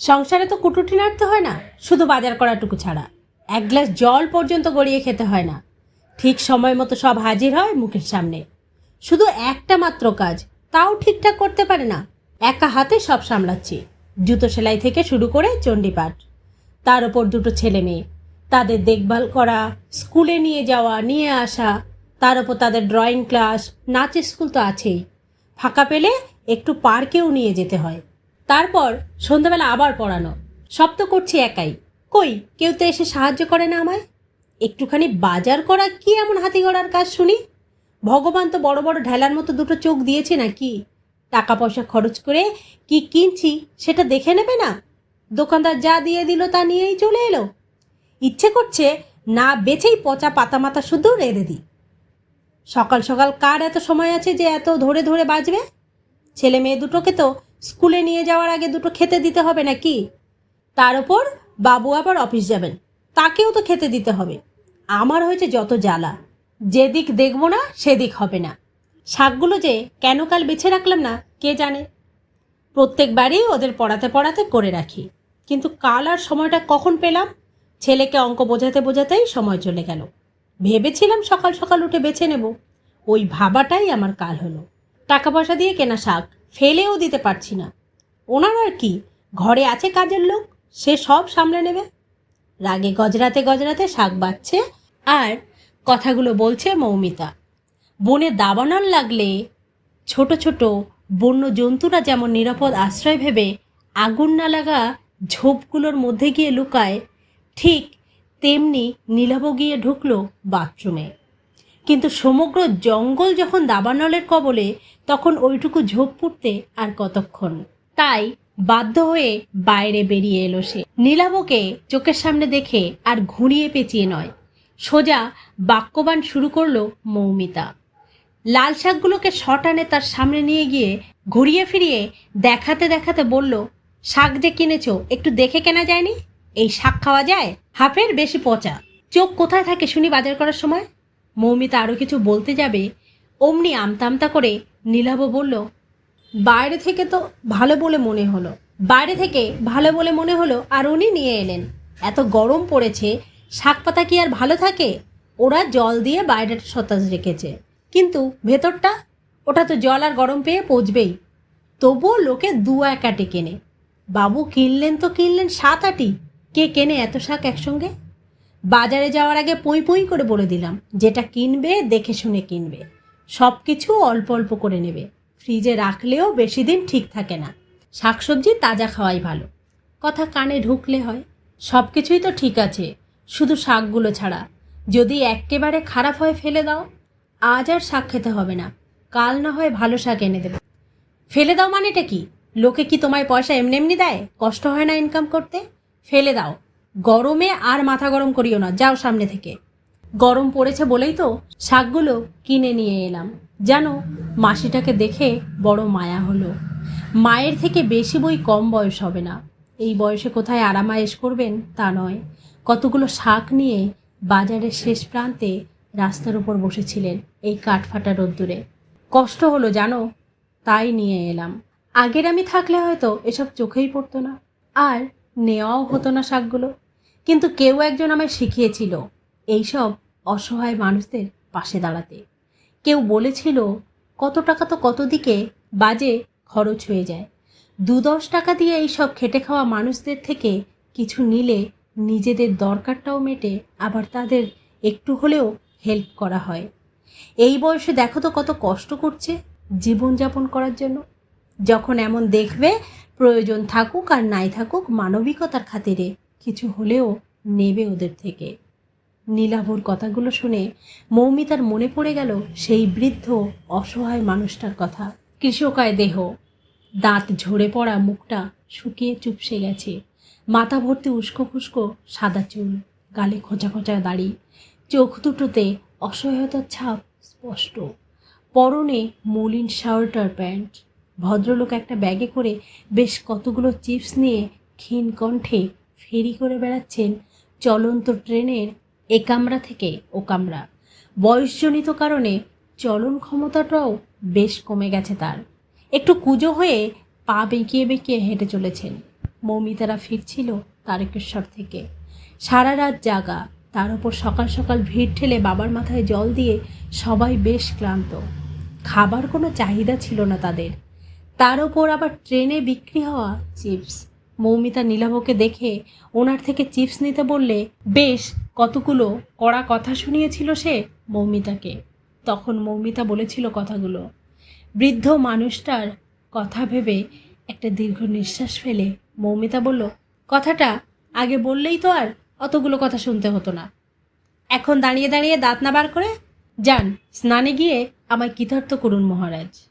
সংসারে তো কুটুটি নাড়তে হয় না, শুধু বাজার করাটুকু ছাড়া। এক গ্লাস জল পর্যন্ত গড়িয়ে খেতে হয় না। ঠিক সময় মতো সব হাজির হয় মুখের সামনে। শুধু একটা মাত্র কাজ, তাও ঠিকঠাক করতে পারে না। একা হাতে সব সামলাচ্ছি। জুতো সেলাই থেকে শুরু করে চণ্ডীপাঠ। তার ওপর দুটো ছেলে মেয়ে। তাদের দেখভাল করা, স্কুলে নিয়ে যাওয়া, নিয়ে আসা। তার ওপর তাদের ড্রয়িং ক্লাস, নাচের স্কুল তো আছেই। ফাঁকা পেলে একটু পার্কেও নিয়ে যেতে হয়। তারপর সন্ধ্যাবেলা আবার পড়ানো। সব তো করছি একাই। কই, কেউ তো এসে সাহায্য করে না আমায়? একটুখানি বাজার করা কি এমন হাতি গড়ার কাজ শুনি? ভগবান তো বড় বড় ঢেলার মতো দুটো চোখ দিয়েছে নাকি? টাকা পয়সা খরচ করে কি কিনছি সেটা দেখে নেবে না? দোকানদার যা দিয়ে দিল তা নিয়েই চলে এলো। ইচ্ছে করছে না বেছেই পচা পাতা মাতা শুদ্ধ রেঁধে দিই। সকাল সকাল কার এত সময় আছে যে এত ধরে ধরে বাজবে? ছেলে মেয়ে দুটোকে তো স্কুলে নিয়ে যাওয়ার আগে দুটো খেতে দিতে হবে নাকি? তার ওপর বাবু আবার অফিস যাবেন, তাকেও তো খেতে দিতে হবে। আমার হয়েছে যত জ্বালা, যেদিক দেখব না সেদিক হবে না। শাকগুলো যে কেন কাল বেছে রাখলাম না, কে জানে? প্রত্যেকবারই ওদের পড়াতে পড়াতে করে রাখি। কিন্তু কাল আর সময়টা কখন পেলাম? ছেলেকে অঙ্ক বোঝাতে বোঝাতেই সময় চলে গেল। ভেবেছিলাম সকাল সকাল উঠে বেছে নেব। ওই ভাবাটাই আমার কাল হলো। টাকা পয়সা দিয়ে কেনা শাক ফেলেও দিতে পারছি না। ওনার আর কি? ঘরে আছে কাজের লোক? সে সব সামলে নেবে? রাগে গজরাতে গজরাতে শাক বাচ্ছে আর কথাগুলো বলছে মৌমিতা। বনে দাবানল লাগলে ছোট ছোট বন্য জন্তুরা যেমন নিরাপদ আশ্রয় ভেবে, আগুন না লাগা ঝোপগুলোর মধ্যে গিয়ে লুকায়, ঠিক তেমনি নীলাভ গিয়ে ঢুকলো বাথরুমে। কিন্তু সমগ্র জঙ্গল যখন দাবানলের কবলে, তখন ওইটুকু ঝোপ পুড়তে আর কতক্ষণ। তাই বাধ্য হয়ে বাইরে বেরিয়ে এলো সে। নীলাবকে চোখের সামনে দেখে আর ঘুরিয়ে পেঁচিয়ে নয়। সোজা বাক্যবান শুরু করল মৌমিতা। লাল শাকগুলোকে শটানে তার সামনে নিয়ে গিয়ে ঘুরিয়ে ফিরিয়ে দেখাতে দেখাতে বলল, শাক যে কিনেছো, একটু দেখে কেনা যায়নি? এই শাক খাওয়া যায়? হাফের বেশি পচা। চোখ কোথায় থাকে শুনি বাজার করার সময়? মৌমিতা আরও কিছু বলতে যাবে, অমনি আমতামতা করে নীলাভ বলল, বাইরে থেকে তো ভালো বলে মনে হলো, বাইরে থেকে ভালো বলে মনে হলো আর উনি নিয়ে এলেন। এত গরম পড়েছে শাক পাতা কি আর ভালো থাকে? ওরা জল দিয়ে বাইরেটা সতাজ রেখেছে। কিন্তু ভেতরটা, ওটা তো জল আর গরম পেয়ে পচবেই। তবুও লোকে দু এক আটে কেনে। বাবু, কিনলেন তো কিনলেন সাত আটি। কে কেনে এত শাক একসঙ্গে? বাজারে যাওয়ার আগে পই পই করে বলে দিলাম, যেটা কিনবে, দেখে শুনে কিনবে। সব কিছু অল্প অল্প করে নেবে। ফ্রিজে রাখলেও বেশি দিন ঠিক থাকে না। শাকসবজি তাজা খাওয়াই ভালো। কথা কানে ঢুকলে হয়। সব কিছুই তো ঠিক আছে, শুধু শাকগুলো ছাড়া। যদি এক্কেবারে খারাপ হয় ফেলে দাও। আজ আর শাক খেতে হবে না। কাল না হয় ভালো শাক এনে দেবে। ফেলে দাও মানেটা কি? লোকে কি তোমায় পয়সা এমনি এমনি দেয়? কষ্ট হয় না ইনকাম করতে? ফেলে দাও। গরমে আর মাথা গরম করিও না, যাও সামনে থেকে। গরম পড়েছে বলেই তো শাকগুলো কিনে নিয়ে এলাম। জানো, মাসিটাকে দেখে বড় মায়া হলো। মায়ের থেকে বেশি বই কম বয়স হবে না। এই বয়সে কোথায় আরামায়েশ করবেন তা নয়। কতগুলো শাক নিয়ে বাজারের শেষ প্রান্তে রাস্তার উপর বসেছিলেন এই কাঠফাটা রোদ্দুরে। কষ্ট হলো, জানো, তাই নিয়ে এলাম। আগের আমি থাকলে হয়তো এসব চোখেই পড়তো না। আর নেওয়াও হতো না শাকগুলো। কিন্তু কেউ একজন আমায় শিখিয়েছিল এইসব অসহায় মানুষদের পাশে দাঁড়াতে। কেউ বলেছিল, কত টাকা তো কত দিকে বাজে খরচ হয়ে যায়। দু দশ টাকা দিয়ে এইসব খেটে খাওয়া মানুষদের থেকে কিছু নিলে নিজেদের দরকারটাও মেটে আবার তাদের একটু হলেও হেল্প করা হয়। এই বয়সে দেখো তো কত কষ্ট করছে জীবনযাপন করার জন্য। যখন এমন দেখবে, প্রয়োজন থাকুক আর নাই থাকুক মানবিকতার খাতিরে কিছু হলেও নেবে ওদের থেকে। নীলাভর কথাগুলো শুনে মৌমিতার মনে পড়ে গেল সেই বৃদ্ধ অসহায় মানুষটার কথা। কৃষকায় দেহ। দাঁত ঝরে পড়া মুখটা শুকিয়ে চুপসে গেছে। মাথা ভর্তি উস্কো খুস্কো সাদা চুল, গালে খোঁচা খোঁচা দাড়ি। চোখ দুটোতে অসহায়তার ছাপ স্পষ্ট। পরনে মলিন শার্ট প্যান্ট। ভদ্রলোক একটা ব্যাগে করে বেশ কতগুলো চিপস নিয়ে ক্ষীণ কণ্ঠে ফেরি করে বেড়াচ্ছেন চলন্ত ট্রেনের এ কামরা থেকে ও কামরা। বয়সজনিত কারণে চলন ক্ষমতাটাও বেশ কমে গেছে তার। একটু কুজো হয়ে পা বেঁকিয়ে বেঁকিয়ে হেঁটে চলেছেন। মৌমিতারা ফিরছিল তারকেশ্বর থেকে। সারা রাত জাগা, তার উপর সকাল সকাল ভিড় ঠেলে বাবার মাথায় জল দিয়ে সবাই বেশ ক্লান্ত। খাবার কোনো চাহিদা ছিল না তাদের। তার ওপর আবার ট্রেনে বিক্রি হওয়া চিপস। মৌমিতা নীলাভকে দেখে ওনার থেকে চিপস নিতে বললে, বেশ, কতগুলো কড়া কথা শুনিয়েছিল সে? মৌমিতাকে। তখন মৌমিতা বলেছিল কথাগুলো। বৃদ্ধ মানুষটার কথা ভেবে একটা দীর্ঘ নিঃশ্বাস ফেলে মৌমিতা বলল, কথাটা আগে বললেই তো আর অতগুলো কথা শুনতে হতো না। এখন দাঁড়িয়ে দাঁড়িয়ে দাঁত না বার করে যান, স্নানে গিয়ে আমায় কৃতার্থ করুন মহারাজ।